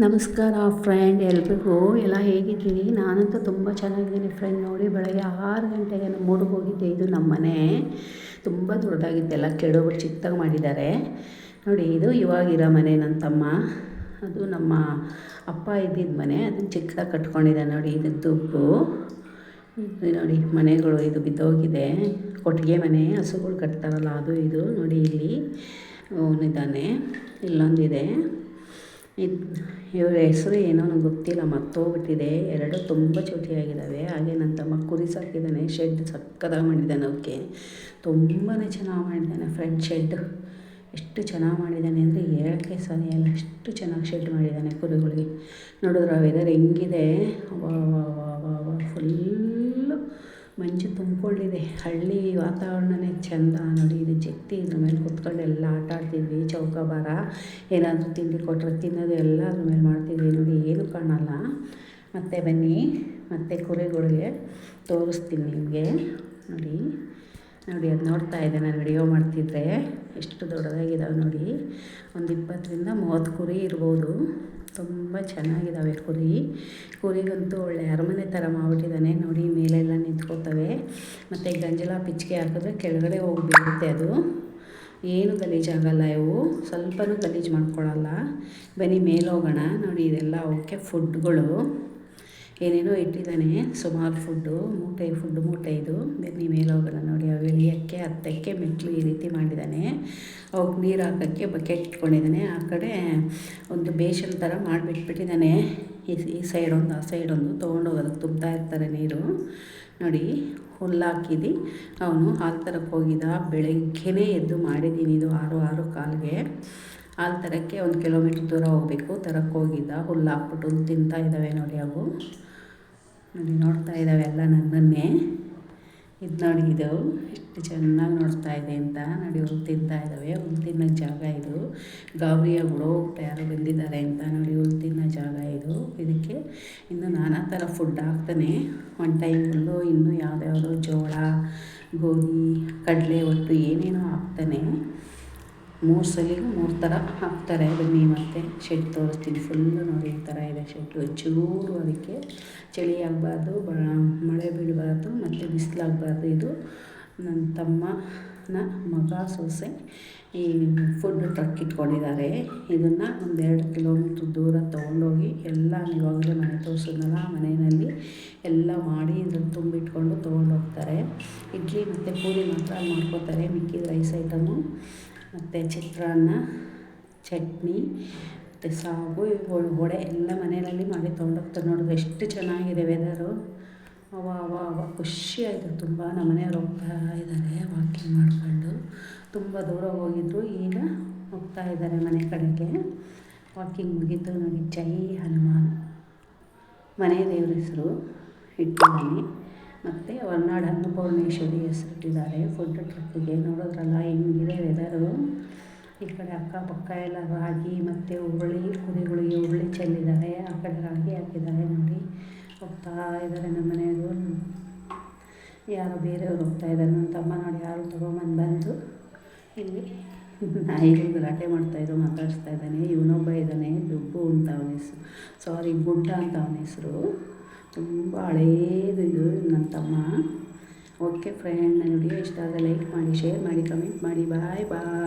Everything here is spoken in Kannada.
ನಮಸ್ಕಾರ ಫ್ರೆಂಡ್ ಎಲ್ರಿಗೂ. ಎಲ್ಲ ಹೇಗಿದ್ದೀನಿ ನಾನಂತೂ ತುಂಬ ಚೆನ್ನಾಗಿದ್ದೀನಿ ಫ್ರೆಂಡ್ ನೋಡಿ. ಬೆಳಗ್ಗೆ ಆರು ಗಂಟೆಗೆ ಮೂಡಿ ಊರಿಗೆ ಹೋಗಿದ್ದೆ. ಇದು ನಮ್ಮ ಮನೆ. ತುಂಬ ದೊಡ್ಡದಾಗಿದ್ದೆಲ್ಲ ಕೆಡೋಬಿಟ್ಟು ಚಿಕ್ಕದಾಗಿ ಮಾಡಿದ್ದಾರೆ. ನೋಡಿ, ಇದು ಇವಾಗಿರೋ ಮನೆ ನನ್ನ ತಮ್ಮ ಅದು ನಮ್ಮ ಅಪ್ಪ ಇದ್ದಿದ್ದ ಮನೆ. ಅದನ್ನು ಚಿಕ್ಕದಾಗಿ ಕಟ್ಕೊಂಡಿದ್ದಾನೆ ನೋಡಿ. ಇದು ದುಬ್ಬು. ನೋಡಿ, ಮನೆಗಳು ಇದು ಬಿದ್ದೋಗಿದೆ. ಕೊಟ್ಟಿಗೆ ಮನೆ, ಹಸುಗಳು ಕಟ್ತಾರಲ್ಲ, ಅದು ಇದು. ನೋಡಿ ಇಲ್ಲಿ ಅವನಿದ್ದಾನೆ. ಇಲ್ಲೊಂದಿದೆ. ಇದು ಇವ್ರ ಹೆಸರು ಏನೋ ನನಗೆ ಗೊತ್ತಿಲ್ಲ ಮತ್ತೋಗ್ಬಿಟ್ಟಿದೆ ಎರಡು ತುಂಬ ಚೂಟಿಯಾಗಿದ್ದಾವೆ ಹಾಗೆ ನನ್ನ ತಮ್ಮ ಕುರಿ ಸಾಕಿದ್ದಾನೆ ಶೆಡ್ ಸಕ್ಕತ್ತಾಗಿ ಮಾಡಿದ್ದಾನೆ ಅವಕ್ಕೆ ತುಂಬಾ ಚೆನ್ನಾಗಿ ಮಾಡಿದ್ದಾನೆ ಫ್ರಂಟ್ ಶೆಡ್ ಎಷ್ಟು ಚೆನ್ನಾಗಿ ಮಾಡಿದ್ದಾನೆ ಅಂದರೆ ಹೇಳೋಕ್ಕೆ ಸರಿಯಲ್ಲ ಅಷ್ಟು ಚೆನ್ನಾಗಿ ಶೆಡ್ ಮಾಡಿದ್ದಾನೆ ಕುರಿಗಳಿಗೆ. ನೋಡಿದ್ರೆ ವೆದರ್ ಹೆಂಗಿದೆ? ವಾ ಫುಲ್ಲು ಮಂಜು ತುಂಬಿಕೊಂಡಿದೆ. ಹಳ್ಳಿ ವಾತಾವರಣನೇ ಚೆಂದ. ನೋಡಿ, ಇದು ಜಗ್ತಿ ಇದ್ರ ಮೇಲೆ ಕುತ್ಕೊಂಡು ಎಲ್ಲ ಆಟ ಆಡ್ತಿದ್ವಿ. ಚೌಕಾಬಾರ, ಏನಾದರೂ ತಿಂಡಿ ಕೊಟ್ಟರೆ ತಿನ್ನೋದು ಎಲ್ಲ ಅದ್ರ ಮೇಲೆ ಮಾಡ್ತಿದ್ವಿ. ನೋಡಿ, ಏನು ಕಾಣಲ್ಲ. ಮತ್ತೆ ಬನ್ನಿ. ಮತ್ತೆ ಕುರಿಗಳಿಗೆ ತೋರಿಸ್ತೀನಿ ನಿಮಗೆ. ನೋಡಿ. ನೋಡಿ, ಅದು ನೋಡ್ತಾ ಇದ್ದೆ ನಾನು ವಿಡಿಯೋ ಮಾಡ್ತಿದ್ದೆ ಎಷ್ಟು ದೊಡ್ಡದಾಗಿದ್ದಾವೆ ನೋಡಿ. ಒಂದು ಇಪ್ಪತ್ತರಿಂದ ಮೂವತ್ತು ಕುರಿ ಇರ್ಬೋದು. ತುಂಬ ಚೆನ್ನಾಗಿದ್ದಾವೆ ಕುರಿ. ಕುರಿಗಂತೂ ಒಳ್ಳೆ ಅರಮನೆ ಥರ ಮಾಡಿಬಿಟ್ಟಿದ್ದಾನೆ ನೋಡಿ, ಮೇಲೆಲ್ಲ ನಿಂತ್ಕೋತವೆ. ಮತ್ತು ಗಂಜಲ ಪಿಚ್ಕೆ ಹಾಕಿದ್ರೆ ಕೆಳಗಡೆ ಹೋಗಿಬಿಡುತ್ತೆ ಅದು. ಏನು ಗಲೀಜಾಗಲ್ಲ ಇವು. ಸ್ವಲ್ಪನೂ ಗಲೀಜು ಮಾಡ್ಕೊಳ್ಳಲ್ಲ ಬನ್ನಿ, ಮೇಲೆ ಹೋಗೋಣ. ನೋಡಿ, ಇದೆಲ್ಲ ಅವಕ್ಕೆ ಫುಡ್ಗಳು ಏನೇನೋ ಇಟ್ಟಿದ್ದಾನೆ. ಸುಮಾರು ಫುಡ್ಡು, ಮೂಟೆ ಫುಡ್ ಮೂಟೆ ಇದು ಬನ್ನಿ ಮೇಲೆ ಹೋಗೋಣ ನೋಡಿ ಅವು ಇಳಿಯೋಕ್ಕೆ ಹತ್ತಕ್ಕೆ ಮೆಟ್ಲು ಈ ರೀತಿ ಮಾಡಿದ್ದಾನೆ. ಅವಕ್ಕೆ ನೀರು ಹಾಕೋಕ್ಕೆ ಬಕೆಟ್ ಇಟ್ಕೊಂಡಿದ್ದಾನೆ. ಆ ಕಡೆ ಒಂದು ಬೇಷನ್ ಥರ ಮಾಡಿಬಿಟ್ಬಿಟ್ಟಿದ್ದಾನೆ. ಈ ಈ ಸೈಡ್ ಒಂದು, ಆ ಸೈಡ್ ಒಂದು ತೊಗೊಂಡೋಗೋದಕ್ಕೆ ತುಂಬ್ತಾ ಇರ್ತಾರೆ ನೀರು. ನೋಡಿ, ಹುಲ್ಲು ಹಾಕಿದ್ದು. ಅವನು ಹಾಲು ತರಕ್ಕೆ ಹೋಗಿದ್ದ. ಬೆಳಗ್ಗೆನೇ ಎದ್ದು ಮಾಡಿದ್ದೀನಿ ಇದು ಆರು ಆರು ಕಾಲಿಗೆ. ಹಾಲು ತರಕ್ಕೆ ಒಂದು ಕಿಲೋಮೀಟ್ರ್ ದೂರ ಹೋಗಬೇಕು. ತರಕ್ಕೆ ಹೋಗಿದ್ದ. ಹುಲ್ಲು ಹಾಕ್ಬಿಟ್ಟು ತಿಂತಾ ಇದ್ದಾವೆ ನೋಡಿ ಅವು. ನೋಡಿ ನೋಡ್ತಾ ಇದ್ದಾವೆ ಎಲ್ಲ ನನ್ನನ್ನೇ. ಇದು ನೋಡಿ ಇದು, ಎಷ್ಟು ಚೆನ್ನಾಗಿ ನೋಡ್ತಾ ಇದೆ ಅಂತ. ನೋಡಿ, ಹುಲ್ ತಿಂತಾ ಇದ್ದಾವೆ ಹುಲ್ ತಿನ್ನೋ ಜಾಗ ಇದು. ಗಾಬರಿಯಾಗಳು ಯಾರು ಬಂದಿದ್ದಾರೆ ಅಂತ ನೋಡಿ ಹುಲ್ಲು ತಿನ್ನೋ ಜಾಗ ಇದು. ಇದಕ್ಕೆ ಇನ್ನು ನಾನಾ ಥರ ಫುಡ್ ಹಾಕ್ತಾನೆ. ಒನ್ ಟೈಮ್ ಹುಲ್ಲು, ಇನ್ನು ಯಾವುದ್ಯಾವುದೋ ಜೋಳ, ಗೋಧಿ, ಕಡಲೆ ಒಟ್ಟು ಏನೇನೋ ಹಾಕ್ತಾನೆ. ಮೂರು ಸಲಿಗೂ ಮೂರು ಥರ ಹಾಕ್ತಾರೆ. ಬನ್ನಿ ಮತ್ತೆ ಶೆಡ್ ತೋರಿಸ್ತೀನಿ. ಫುಲ್ಲು ನೋಡಿ ಈ ಥರ ಇದೆ ಶೆಡ್ಡು ಚೂರು ಅದಕ್ಕೆ ಚಳಿ ಆಗಬಾರ್ದು, ಬ ಮಳೆ ಬೀಳಬಾರ್ದು ಮತ್ತು ಬಿಸಿಲಾಗಬಾರ್ದು. ಇದು ನನ್ನ ತಮ್ಮನ ಮಗ ಸೊಸೆ ಈ ಫುಡ್ ಟ್ರಕ್ ಇಟ್ಕೊಂಡಿದ್ದಾರೆ. ಇದನ್ನು ಒಂದೆರಡು ಕಿಲೋಮೀಟ್ರ್ ದೂರ ತೊಗೊಂಡೋಗಿ ಎಲ್ಲ ಇವಾಗಲೇ ಮನೆ ತೋರಿಸಿದ್ನಲ್ಲ ಮನೆಯಲ್ಲಿ ಎಲ್ಲ ಮಾಡಿ ಇದ್ರಲ್ಲಿ ತುಂಬಿಟ್ಕೊಂಡು ತೊಗೊಂಡೋಗ್ತಾರೆ. ಇಡ್ಲಿ ಮತ್ತು ಪೂರಿ ಮಾತ್ರ ಮಾಡ್ಕೋತಾರೆ ಮಿಕ್ಕಿದ ರೈಸ್ ಐಟಮು ಮತ್ತು ಚಿತ್ರಾನ್ನ, ಚಟ್ನಿ, ಮತ್ತು ಸಾಗು ವಡೆ ಎಲ್ಲ ಮನೆಯಲ್ಲಿ ಮಾಡಿ ತೊಗೊಂಡೋಗ್ತಾರೆ ನೋಡಿದ್ರೆ ಎಷ್ಟು ಚೆನ್ನಾಗಿದೆ ವೆದರು ಅವ ಅವ ಅವ. ಖುಷಿ ಆಯಿತು ತುಂಬ ನಮ್ಮ ಮನೆಯವ್ರು ಹೋಗ್ತಾ ಇದ್ದಾರೆ ವಾಕಿಂಗ್ ಮಾಡಿಕೊಂಡು. ತುಂಬ ದೂರ ಹೋಗಿದ್ರು. ಈಗ ಹೋಗ್ತಾ ಇದ್ದಾರೆ ಮನೆ ಕಡೆಗೆ. ವಾಕಿಂಗ್ ಮುಗೀತು ನೋಡಿ. ಜೈ ಹನುಮಾನ್. ಮನೆ ದೇವ್ರ ಹೆಸರು ಇಟ್ಟಿದ್ದೀನಿ. ಮತ್ತು ಹೊರ್ನಾಡು ಅನ್ನಪೂರ್ಣೇಶ್ವರಿ ಹೆಸರಿಟ್ಟಿದ್ದಾರೆ ಫುಡ್ ಟ್ರಕ್ಕಿಗೆ ನೋಡಿದ್ರಲ್ಲ ಹೆಂಗಿದೆ ವೆದರು ಈ ಕಡೆ ಅಕ್ಕಪಕ್ಕ ಎಲ್ಲ ರಾಗಿ ಮತ್ತು ಹುರುಳಿ ಕುರಿಗಳಿಗೆ ಹುರುಳಿ ಚೆಲ್ಲಿದ್ದಾರೆ. ಆ ಕಡೆ ರಾಗಿ ಹಾಕಿದ್ದಾರೆ ನೋಡಿ. ಹೋಗ್ತಾ ಇದ್ದಾರೆ ನಮ್ಮ ಮನೆಯವರು. ಯಾರು ಬೇರೆಯವ್ರು ಹೋಗ್ತಾ ಇದ್ದಾರೆ. ನನ್ನ ತಮ್ಮ ನೋಡಿ ಯಾರು ತೊಗೊಂಬಂದು ಬಂದು ಇಲ್ಲಿ ನಾಯಿಗಳು ಗಲಾಟೆ ಮಾಡ್ತಾಯಿದ್ರು ಮಾತಾಡಿಸ್ತಾ ಇದ್ದಾನೆ. ಇವನೊಬ್ಬ ಇದ್ದಾನೆ, ದುಬ್ಬು ಅಂತ ಅವನ ಹೆಸರು. ಸಾರಿ ಗುಡ್ಡ ಅಂತ ಅವನ ಹೆಸರು. ತುಂಬ ಹಳೇದು ಇದು. ನನ್ನ ತಮ್ಮ ಓಕೆ ಫ್ರೆಂಡ್ ನನ್ನ ವಿಡಿಯೋ ಇಷ್ಟ ಆದರೆ ಲೈಕ್ ಮಾಡಿ ಶೇರ್ ಮಾಡಿ ಕಮೆಂಟ್ ಮಾಡಿ. ಬಾಯ್ ಬಾಯ್